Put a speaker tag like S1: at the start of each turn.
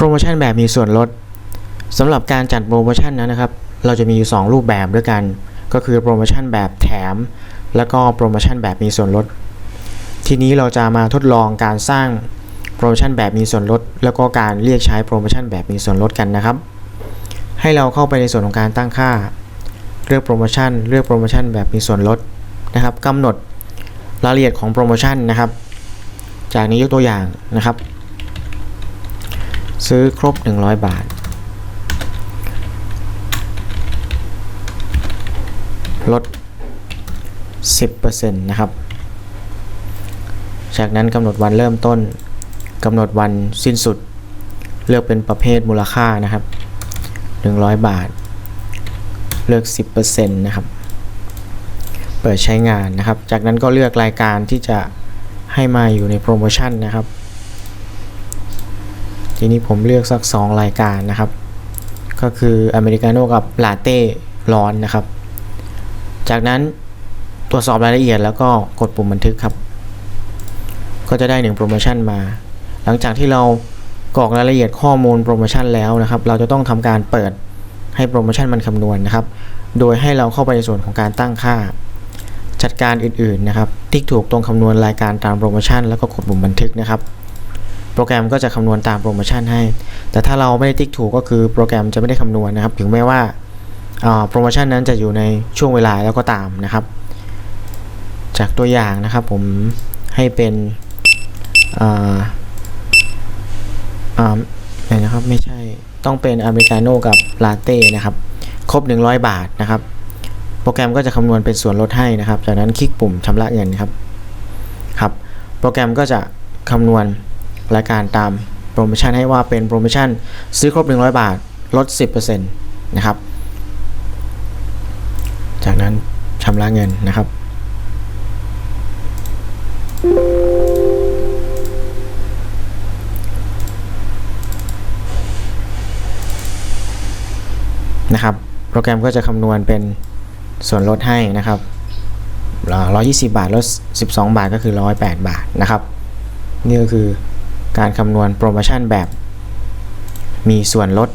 S1: โปรโมชั่นแบบมีส่วนลดสำหรับการจัดโปรโมชั่นนั้นนะครับ เราจะมีอยู่ 2 รูปแบบด้วยกัน ก็คือโปรโมชั่นแบบแถม แล้วก็โปรโมชั่นแบบมีส่วนลด ทีนี้เราจะมาทดลองการสร้างโปรโมชั่นแบบมีส่วนลด แล้วก็การเรียกใช้โปรโมชั่นแบบมีส่วนลดกันนะครับ ให้เราเข้าไปในส่วนของการตั้งค่า เลือกโปรโมชั่น เลือกโปรโมชั่นแบบมีส่วนลดนะครับกำหนดรายละเอียดของโปรโมชั่นนะครับ จากนี้ยกตัวอย่างนะครับ ซื้อครบ 100 บาท ลด 10%นะครับ จากนั้นกำหนดวันเริ่มต้นกำหนดวันสิ้นสุด เลือกเป็นประเภทมูลค่านะครับ 100 บาท เลือก 10%นะครับ เปิดใช้งานนะครับ จากนั้นก็เลือกรายการที่จะให้มาอยู่ในโปรโมชั่นนะครับ ทีนี้ผมเลือกสัก 2 รายการนะครับ ก็คืออเมริกาโน่กับลาเต้ร้อนนะครับ จากนั้นตรวจสอบรายละเอียดแล้วก็กดปุ่มบันทึกครับ ก็จะได้1โปรโมชั่นมา หลังจากที่เรากรอกรายละเอียดข้อมูลโปรโมชั่นแล้วนะครับ เราจะต้องทำการเปิดให้โปรโมชั่นมันคำนวณนะครับ โดยให้เราเข้าไปในส่วนของการตั้งค่า จัดการอื่นๆนะครับ ติ๊กถูกตรงคำนวณรายการตามโปรโมชั่นแล้วก็กดปุ่มบันทึกนะครับ โปรแกรมก็จะคำนวณตามโปรโมชั่นให้ แต่ถ้าเราไม่ได้ติ๊กถูกก็คือโปรแกรมจะไม่ได้คำนวณนะครับ ถึงแม้ว่าโปรโมชั่นนั้นจะอยู่ในช่วงเวลาแล้วก็ตามนะครับ จากตัวอย่างนะครับผมให้เป็นอ่าอ่าไหนนะครับไม่ใช่ต้องเป็นอเมริกาโน่กับลาเต้นะครับ ครบ 100 บาทนะครับ โปรแกรมก็จะคำนวณเป็นส่วนลดให้นะครับ จากนั้นคลิกปุ่มชำระเงินครับครับ โปรแกรมก็จะคำนวณ รายการตามโปรโมชั่นให้ว่าเป็นโปรโมชั่นซื้อครบ 100 บาทลด 10%นะครับ จากนั้นชำระเงินนะครับ นะครับ โปรแกรมก็จะคำนวณเป็นส่วนลดให้นะครับอ่า120 บาทลด12 บาทก็คือ 108 บาทนะครับ นี่ก็คือ การคำนวณโปรโมชั่นแบบ มีส่วนลด